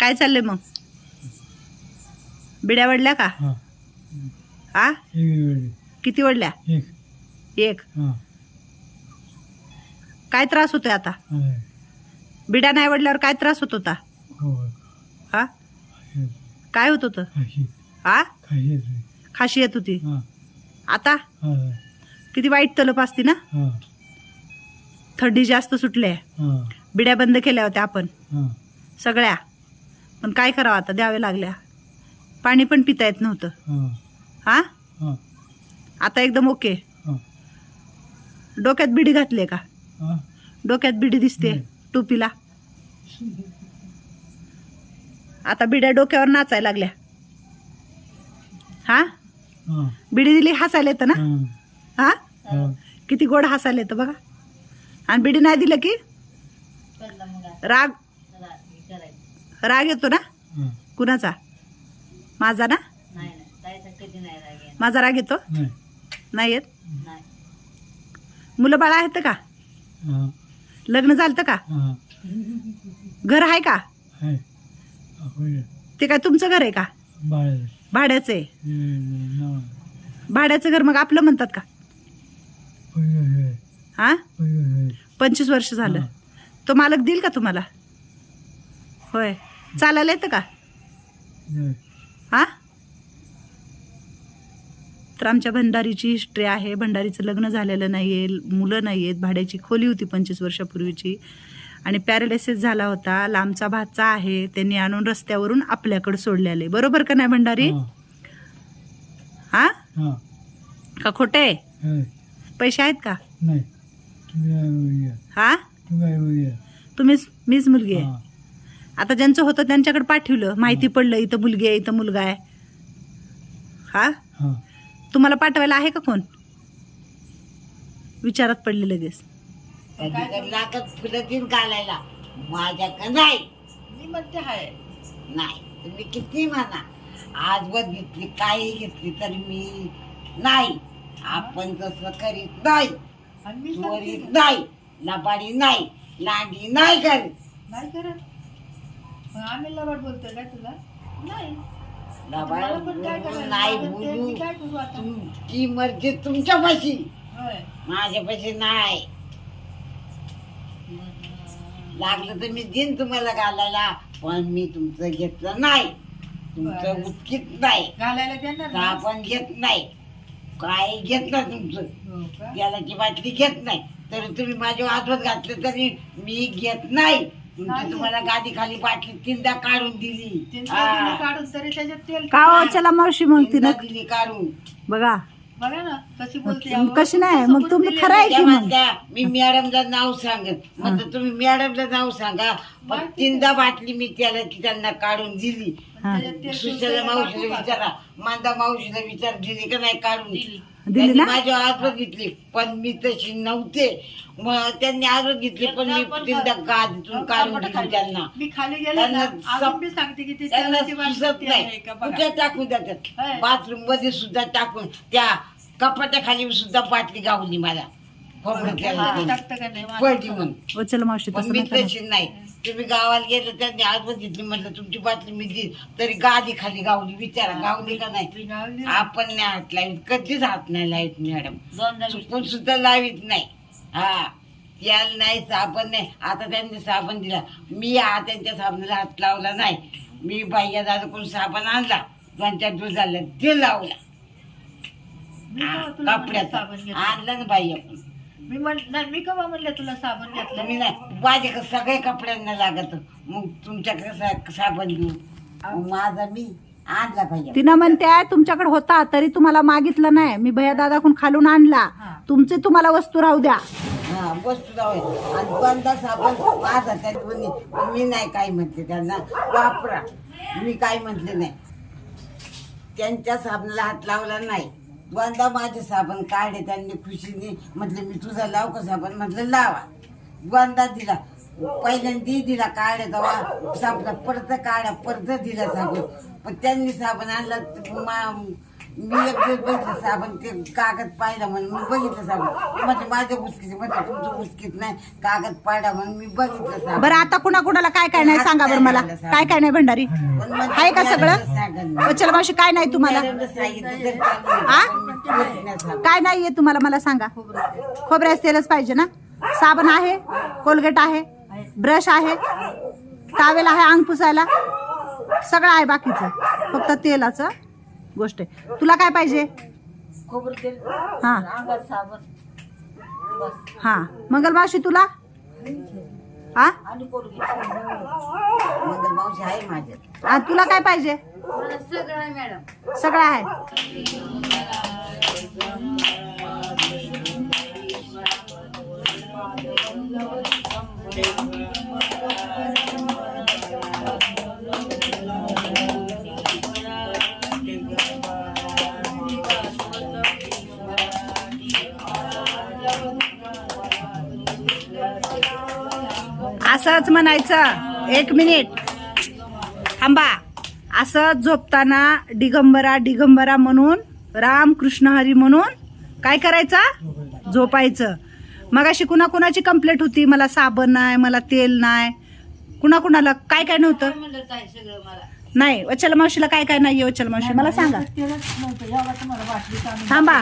काय चाललंय मग? बिड्या वडल्या का? हा. वेळ. किती वडल्या? एक. एक. हा. काय त्रास होतोय आता? बिड्या नाही वडल्यावर काय त्रास होत होता? हो. हा? काय होत होतं? हा खाशी येते होती. आता? किती वाईट तलप असती ना? थंडी जास्त सुटले बिड्या बंद केल्या होत्या आपण. सगळ्या. पण काय करावं आता? द्यावे लागल्या. पाणी पण पिता येत नव्हतं. हा. आता एकदम ओके. हा. डोक्यात बिडी घातली का? हा. डोक्यात बिडी दिसते. टोपीला. आता बिड्या डोक्यावर नाचायला लागल्या. हा? हा. बिडी दिली हसायला येतं ना? हा. किती गोड हसायला येतं बघा. आणि बिडी नाही दिलं की? राग राग येतो ना? कुणाचा? माझा ना? माझा राग येतो? नाही. नाही येत? मुलं बाळा आहेत का? हा. लग्न झालं का? हा. घर आहे का? ते काय तुमचं घर आहे का? भाड्याचं आहे. भाड्याचं घर मग आपलं म्हणतात का? हा पंचवीस वर्ष झालं. हा. तो मालक देईल का तुम्हाला? होय. चालायला येतं का? हा? तर आमच्या भंडारीची हिस्ट्री आहे. भंडारीचं लग्न झालेलं नाही आहे मुलं नाही आहेत भाड्याची खोली होती पंचवीस वर्षापूर्वीची. आणि पॅरालिसिस झाला होता. लांबचा भातचा आहे. त्यांनी आणून रस्त्यावरून आपल्याकडे सोडलेले बरोबर का नाही भंडारी? हा. का खोटे? पैसे आहेत का? हा? तुम्हीच मीच मुलगी आहे. आता ज्यांचं होतं त्यांच्याकडे पाठवलं. माहिती पडलं इथं मुलगी आहे इथं मुलगा आहे. हा? हा. तुम्हाला पाठवायला आहे का कोण? विचारात पडले लगेच. कधी लागत फुलं तीन घालायला. माझ्याकडे नाही? मी म्हणते आहे नाही. तुम्ही किती म्हणा. आजवर घेतली काही घेतली तर मी नाही. आपण तसं करीत नाही. चोरीत नाही. लबाडी नाही. लांडी नाही करीत. नाही करत. आम्ही लबाड बोलतोय काय तुला नाही पण काय करायचं? नाही लागत ते बोलू मी काय करू आता? तुमची मर्जी तुमच्यापाशी होय. माझ्यापाशी नाही लागलं तर मी देईन तुम्हाला घालायला पण मी तुमचं घेतलं नाही तुमचं बरं. उचकीत नाही घालायला देणार ना? आपण घेत नाही काय घेत नाही तुमचं हो का? बाटली घेत नाही तर तुम्ही माझ्या हातवर घातलं तरी मी घेत नाही तुमची. तुम्हाला गादी खाली बाटली तीनदा काढून दिली. हा. काढून तरी त्याच्यात तेल का हो चला मावशी मग तीनदा तिनं दिली काढून. बघा. बघा ना कशी बोलते कशी नाही मग तुम्ही खरं आहे की मग? मी मॅडमला नाव सांगत म्हणलं तुम्ही मॅडमला नाव सांगा. पण तीनदा बाटली मी त्याला ती त्यांना काढून दिली. सुशाला मावशीला विचारा. मांदा मावशीला विचार दिली का नाही काढून? दिली. त्यांनी ना? बघितली पण मी तशी नव्हते. मग त्यांनी आज घेतली पण मी गादीतून काढून दिली त्यांना. मी खाली गेले ना त्यांना अजून सप- मी सांगते की ती त्यांना तेलाची बाटली सुचत आहे नाही. का बघा. कुठे टाकून देतात? होय. बाथरूममध्ये सुद्धा टाकून त्या कपाट्या खाली सुद्धा बाटली गावली मला. टाकतं का नाही? पडली म्हणून. ओ चला मावशी पण तसं मी नका. तशी नाही. तुम्ही गावाला गेलं त्यांनी आज बघितली म्हटलं तुमची बाटली मी दिली तरी गादी खाली गावली विचारा गावली का नाही? गावली. आपण नाही हात लावित कधीच हात नाही लावित मॅडम. चुकून सुद्धा लावित नाही. हा याला नाही साबण नाही. आता त्यांनी साबण दिला. मी हा त्यांच्या साबणाला हात लावला नाही. मी बाह्या दादा कोण साबण आणला. दोन चार दिवस झाले ते लावला. मी केव्हा तुला म्हणलं कपड्याचा. साबण घेतलं? आणलं ना आपण मी म्हण नाही मी केव्हा म्हणलं तुला साबण घेतलं? तुम्ही नाही. माझ्याकडे सगळे कपड्यांना लागत. मग तुमच्याकडे सा- साबण मग माझा मी आणला पाहिजे तिनं म्हणते तुमच्याकडे होता तरी तुम्हाला मागितलं नाही. मी भैया दादाकडून खालून आणला. हा. तुमचे तुम्हाला वस्तू राहू द्या. हा वस्तू जाऊ आणि बंदा साबण? माझा मी नाही काय म्हटले त्यांना. वापरा. मी काय म्हटले नाही. त्यांच्या साबणाला हात लावला नाही. गोंदा माझे साबण काढे त्यांनी खुशीने म्हटलं मी तुझा लाव का साबण म्हटलं लावा. गोंदा दिला. पहिल्यांदा दिला काढे तेव्हा साबणा परत काढा परत दिला साबण. पण त्यांनी साबण आणला मा- मी एक दिवस बघितलं साबण ते कागद पाहिला म्हणून मी बघितलं साबण. म्हणजे माझ्या उचकीचे म्हणजे तुमचं उचकीत नाही कागद पाहिला म्हणून मी बघितलं साबण. बरं आता कुणा कुणाला काय काय नाही सांगा बरं मला. काय काय नाही भंडारी? पण मग आहे का सगळं. वचल मावशी काय नाही तुम्हाला? मॅडमनं सांगितलं तरी चालेल. आ? पण मी ठेवत नाही साबण. काय नाहीये तुम्हाला मला सांगा. खोबऱ्याचं तेलच पाहिजे ना? साबण आहे कोलगेट आहे ब्रश आहे टावेल आहे अंग पुसायला. सगळं आहे बाकीचं. फक्त तेलाचं. गोष्ट आहे. तुला काय पाहिजे? हा. हा. मंगल मावशी तुला? हा आ, तुला काय पाहिजे? सगळं आहे. असंच म्हणायचं. एक मिनिट. थांबा. असं झोपताना दिगंबरा दिगंबरा म्हणून राम कृष्ण हरी म्हणून काय करायचं? झोपायचं. मग अशी कुणाकुणाची कंप्लेंट होती? मला साबण नाही मला तेल नाही. कुणाकुणाला काय काय नव्हतं? नाही. वचल मावशीला काय काय नाही वचल मावशी? मला सांगा. थांबा.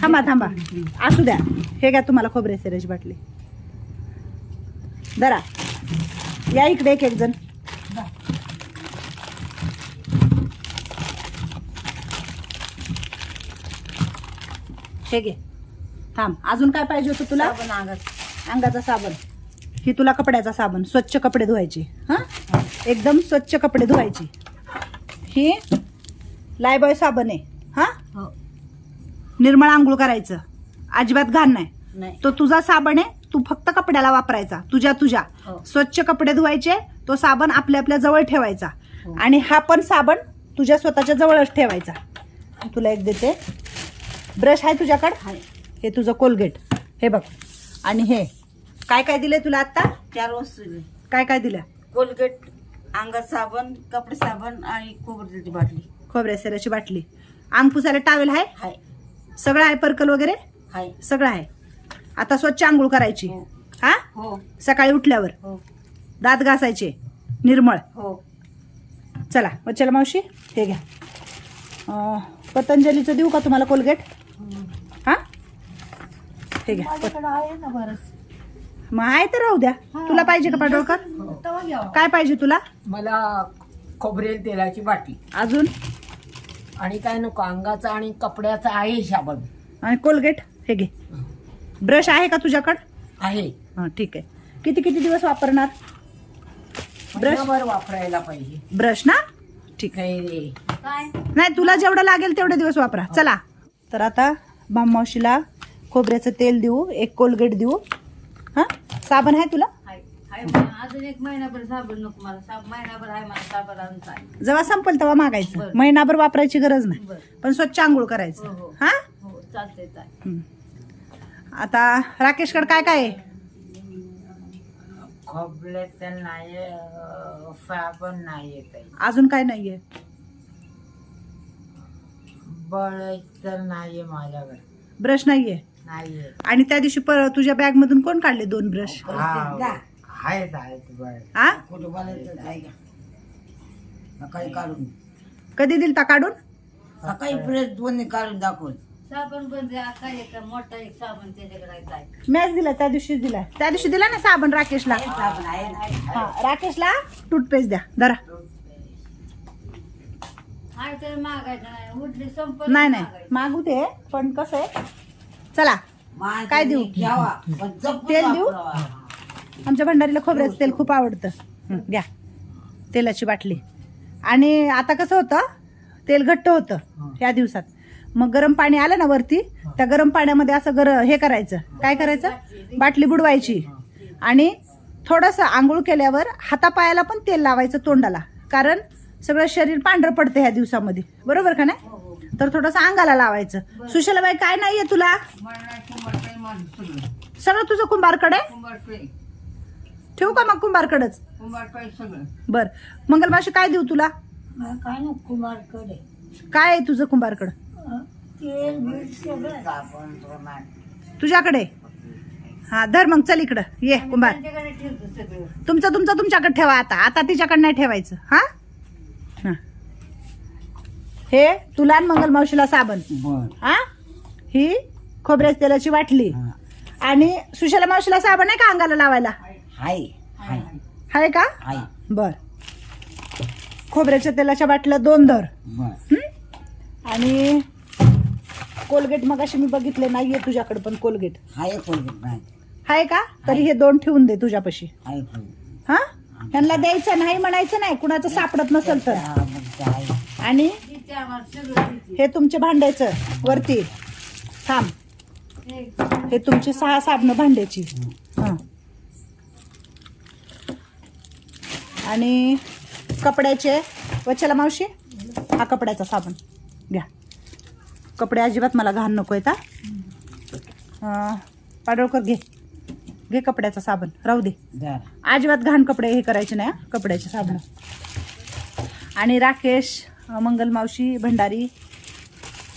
थांबा थांबा. असू द्या. हे घ्या तुम्हाला खोबरे सिरेज बाटली. जरा या इकडे एक एक जण हे घे. थांब. अजून काय पाहिजे होतं तुला? अंगाचा. साबण. ही तुला कपड्याचा साबण. स्वच्छ कपडे धुवायचे. हा? एकदम स्वच्छ कपडे धुवायचे. ही लायबॉय साबण आहे. हा? हो. निर्मळ आंघोळ करायचं. अजिबात घाण नाही. तो तुझा साबण आहे. तू फक्त कपड्याला वापरायचा तुझ्या तुझ्या. हो. स्वच्छ कपडे धुवायचे तो साबण आपल्या आपल्या जवळ ठेवायचा. हो. आणि हा पण साबण तुझ्या स्वतःच्या जवळच ठेवायचा. तुला एक देते. ब्रश आहे तुझ्याकडे? आहे. हे तुझं कोलगेट. हे बघ. आणि हे. काय काय दिलंय तुला आता चार वस्तू दिली. काय काय दिलं कोलगेट अंगात साबण कपडे साबण आणि खोबरेची बाटली. खोबऱ्या सेराची बाटली. अंग पुसायला टावेल आहे? हाय. सगळं आहे पर्कल वगैरे? हाय. सगळं आहे. आता स्वच्छ आंघोळ करायची. हो. हा? हो. सकाळी उठल्यावर. हो. दात घासायचे. निर्मळ. हो. चला वचला मावशी हे घ्या. अं, पतंजलीचं देऊ का तुम्हाला कोलगेट? हा? हे घ्या पत- आहे ना बरंच. मग आहे तर राहू द्या. तुला पाहिजे का पाडळकर काय पाहिजे तुला? मला खोबरेल तेलाची बाटली अजून? आणि काय नको अंगाचा आणि कपड्याचा आहे साबण आणि कोलगेट हे घे. ब्रश आहे का तुझ्याकडं? आहे. हां ठीक आहे. किती किती दिवस वापरणार? ब्रश? महिनाभर वापरायला पाहिजे. ब्रश ना? ठीक नाही नाही. तुला जेवढं लागेल तेवढे दिवस वापरा. चला. तर आता मावशीला खोबऱ्याचं तेल देऊ एक कोलगेट देऊ. हा? साबण आहे तुला? अजून एक महिनाभर साबण नको मला. साब महिनाभर आहे मला साबण आणून चालेल जेव्हा संपल तेव्हा मागायचं. बरं. महिनाभर वापरायची गरज नाही. बरं. पण स्वच्छ आंघोळ हो, करायचं. हो. हा. हो? चालतंय चालेल हम्म. आता राकेशकडे काय काय आहे? खोबरेल तेल नाही साबण नाही अजून काय नाहीये बळच नाही माझ्याकडे. ब्रश नाहीये नाहीये आणि त्या दिवशी पर तुझ्या बॅग मधून कोण काढले दोन ब्रश. आहेत आहेत बळ. हा कुठं बोलायचं आहे का सकाळी काढून. कधी दिलता काढून? सकाळी प्रेस दोन्ही काढून दाखवून. साबण मोठा एक साबण त्याच्याकडे मॅच दिला त्या दिवशी दिला त्या दिवशी दिला ना साबण राकेशला? साबण आहे ना. हा राकेशला टूथपेस्ट द्या जरा आहे तर मागायचं नाही उठली संपत नाही नाही मागू दे पण कसं आहे? चला माणसाने काय देऊ? घ्यावा पण जपून तेल देऊ? वापरावा. आमच्या भंडारीला खोबऱ्याचं तेल खूप आवडतं. हं, घ्या तेलाची बाटली. आणि आता कसं होतं? तेल घट्ट होतं या दिवसात. मग गरम पाणी आलं ना वरती त्या गरम पाण्यामध्ये असं गर हे करायचं. काय करायचं? बाटली बुडवायची. आणि थोडंसं आंघोळ केल्यावर हातापायाला पण तेल लावायचं तोंडाला. कारण सगळं शरीर पांढरं पडतं ह्या दिवसामध्ये. बरोबर का नाही? तर थोडंसं अंगाला लावायचं. सुशलाबाई काय नाहीये तुला? सगळं. तुझं कुंभारकडे? ठेवू का मग कुंभारकडच? बर. मंगलमाशी काय देऊ तुला? काय ना कुमारकडे काय साबण तुझ्याकडे? हा धर मग चल इकडं. ये कुंभार. त्यांच्याकडे ठेवतो सगळं. तुमचं तुमचं तुमच्याकडे ठेवा आता. आता तिच्याकडे नाही ठेवायचं. हा? हा. हे तुला आणि मंगल मावशीला साबण. बर. हा? ही खोबऱ्याच्या तेलाची बाटली हा. आणि सुशाला मावशीला साबण आहे का अंगाला लावायला? हाय. हाय. आहे का? हाय. बर. खोबऱ्याच्या तेलाच्या बाटल्या दोन धर. बर. आणि कोलगेट मग अशी मी बघितले नाहीये तुझ्याकडे पण कोलगेट हाय कोलगेट नाही आहे का? तरी हे दोन ठेवून दे तुझ्यापाशी. हाय कोलगेट हा? त्यांना द्यायचं नाही म्हणायचं नाही कुणाचं सापडत नसेल तर. हा, मग ते आहे आणि हे तुमचे भांड्याचं वरती. थांब. हे तुमची सहा साबणं भांड्याची. हा. आणि कपड्याचे वचला मावशी? हा कपड्याचा साबण. घ्या. कपडे अजिबात मला घाण नको आहेत हा पाडळकर घे. घे कपड्याचा साबण. राहू दे. अजिबात घाण कपडे हे करायचे नाही कपड्याचे साबण. आणि राकेश मंगल मावशी भंडारी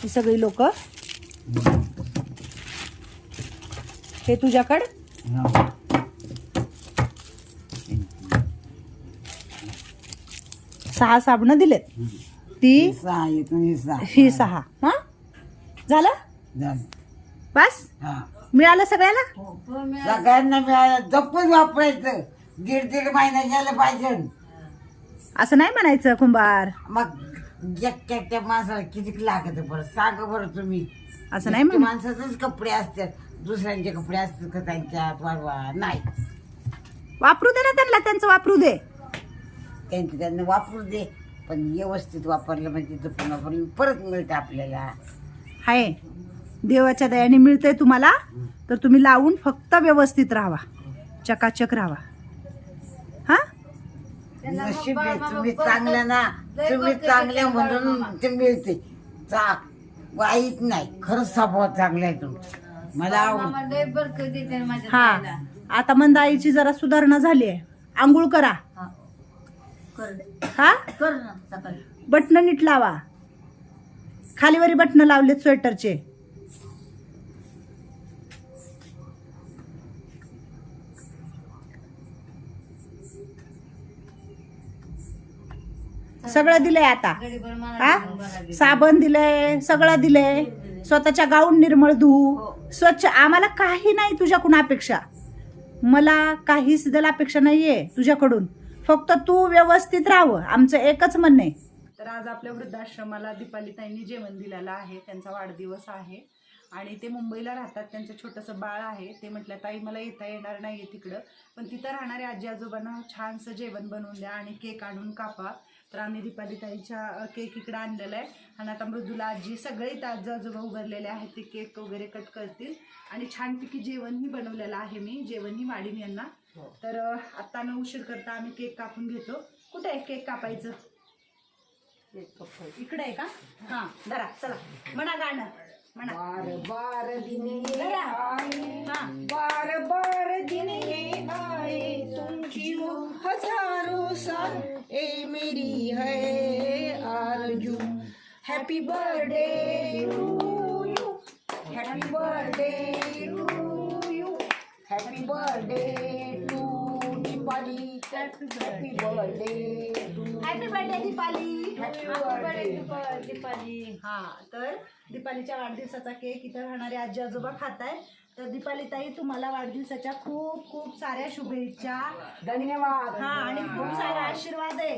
ही सगळी लोक. हे तुझ्याकडं. सहा साबणं दिलेत. ती ही सहा इथून ही सहा. ही सहा. हा? झालं? झालं. बस? हा. मिळालं सगळ्याला? सगळ्यांना मिळालं. जपून वापरायचं. दीड दीड महिना गेलं पाहिजे. असं नाही म्हणायचं कुंभार. मग एकट्या माणसाला किती लागत बरं? सांगा बरं तुम्ही. असं नाही म्हण माणसाचेच कपडे असतात. दुसऱ्यांचे कपडे असतात का त्यांच्यात? वाढवा नाही. वापरू दे ना त्यांना त्यांचं वापरू दे. त्यांचे त्यांना वापरू दे. पण व्यवस्थित वापरलं म्हणजे जपून वापरलं परत मिळतं आपल्याला. हाय. देवाच्या दयाने मिळतंय तुम्हाला. तर तुम्ही लावून फक्त व्यवस्थित राहावा. चकाचक राहावा. हा? नशीब आहे तुम्ही चांगल्या ना तुम्ही चांगल्या म्हणून ते मिळते. चा वाईट नाही. खरंच स्वभाव चांगला आहे तुमचा. मला आवडतं. मामा लय बरकत देते माझ्या हा. ताईला. आता मंदाईची जरा सुधारणा झाली आहे. आंघोळ करा. हा? कर ना सकाळी. बटन नीट लावा. खालीवरी बटन लावलेत स्वेटरचे. सगळं दिलंय आता. हा. साबण दिलंय सगळं दिलंय. स्वतःच्या गाऊन निर्मळ धुवू स्वच्छ आम्हाला काही नाही तुझ्याकडून अपेक्षा. मला काहीच द्यायला अपेक्षा नाहीये तुझ्याकडून. फक्त तू व्यवस्थित राहावं. आमचं एकच म्हणणं आहे. तर आज आपल्या वृद्धाश्रमाला दीपालीताईंनी जेवण दिलेलं आहे. त्यांचा वाढदिवस आहे. आणि ते मुंबईला राहतात. त्यांचं छोटंसं बाळ आहे. ते म्हटलं ताई मला येता येणार नाही आहे तिकडं. पण तिथं राहणाऱ्या आजी आजोबांना छानसं जेवण बनवून द्या आणि केक आणून कापा. तर आम्ही दीपालीताईच्या केक इकडं आणलेला आहे. आणि आता मृदुला आजी सगळे इथं आजी आजोबा उभारलेले आहेत. ते केक वगैरे कट करतील. आणि छानपैकी जेवणही बनवलेलं आहे मी. जेवणही वाढीन यांना. तर अ, आत्ता न उशीर करता आम्ही केक कापून घेतो. कुठे आहे केक कापायचं? इकडे आहे का? हा धरा चला. म्हणा गाणं. म्हणा. बार बार दिन ये. आए हा. बार बार दिन ये आए तुमची हजारों साल ए मेरी है आरजू. Happy birthday to you happy birthday to you happy birthday to Deepali happy birthday to happy birthday Deepali Happy birthday. दीपा- दीपाली हा तर दीपालीच्या वाढदिवसाचा केक इथं राहणारे आजी आजोबा खात आहेत तर दीपाली ताई तुम्हाला वाढदिवसाच्या खूप खूप साऱ्या शुभेच्छा. धन्यवाद. हा आणि खूप सारा आशीर्वाद आहे.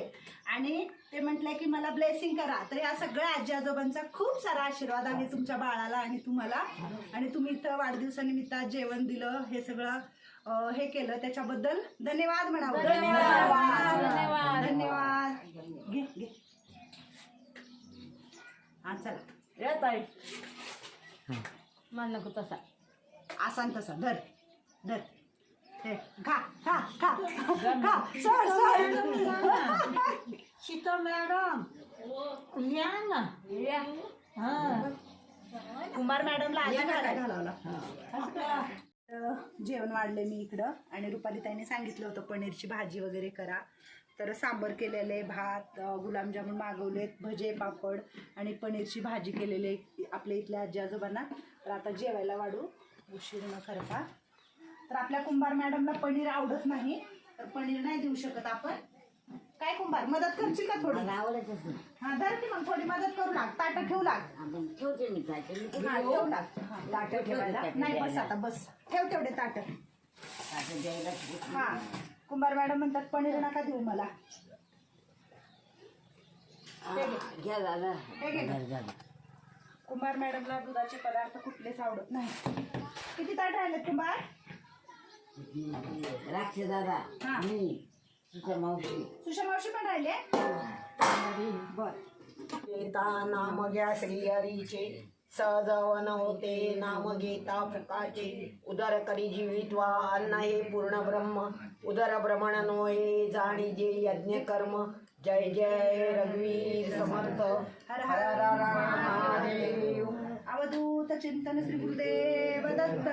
आणि ते म्हटलंय की मला ब्लेसिंग करा. तर या सगळ्या आजी आजोबांचा खूप सारा आशीर्वाद आहे तुमच्या बाळाला आणि तुम्हाला. आणि तुम्ही इथं वाढदिवसानिमित्त जेवण दिलं हे सगळं हे केलं. त्याच्याबद्दल धन्यवाद म्हणावं. धन्यवाद. धन्यवाद. घे घे. हा चला. येत आहे मला नको तसा. आसान तसा. धर. धर. हे, खा खा खा. खा. सोड सोड. शीतल मॅडम या ना. हा. कुमार मॅडमला घाला घालावला जेवण वाढले मी इकडं. आणि रुपाली ताईने सांगितलं होतं पनीरची भाजी वगैरे करा. तर सांबर केलेले भात गुलाबजामुन मागवलेत भजे पापड आणि पनीरची भाजी केलेली आहे आपल्या इथल्या आजी आजोबांना. तर आता जेवायला वाढू. उशीर न करता. तर आपल्या कुंभार मॅडमला पनीर आवडत नाही. तर पनीर नाही देऊ शकत आपण. काय कुंभार मदत करशील का थोडी? मला आवडतच नाही. हा धर की मग थोडी मदत करू लाग. ताटं ठेवू लाग. आपण ठेवते मी मी हा, ठेवू लाग. हा, ताटं ठेवायला नाही बस आता बस. ठेव तेवढे ताटं. द्यायला. हा. कुंभार मॅडम म्हणतात पनीर नका देऊ मला. हा, घ्या दादा. हे घे. कुंभार मॅडमला दुधाचे पदार्थ कुठलेच आवडत नाही. किती ताट राहिलेत कुंभार? राक्ष दादा हा. मी तुझ्या मावशी. सुषमा मावशी पण राहिले बर. घेता नाम घ्या श्रीहरीचे सहजवन होते. नाम घेता फुकाचे. उदर करी जीवित्वा. अन्न हे पूर्ण ब्रह्म. उदर भ्रमण नोहे. जाणी जे यज्ञ कर्म. जय जय रघुवीर समर्थ. हर हर अवधूत चिंतन श्री गुरुदेव दत्त.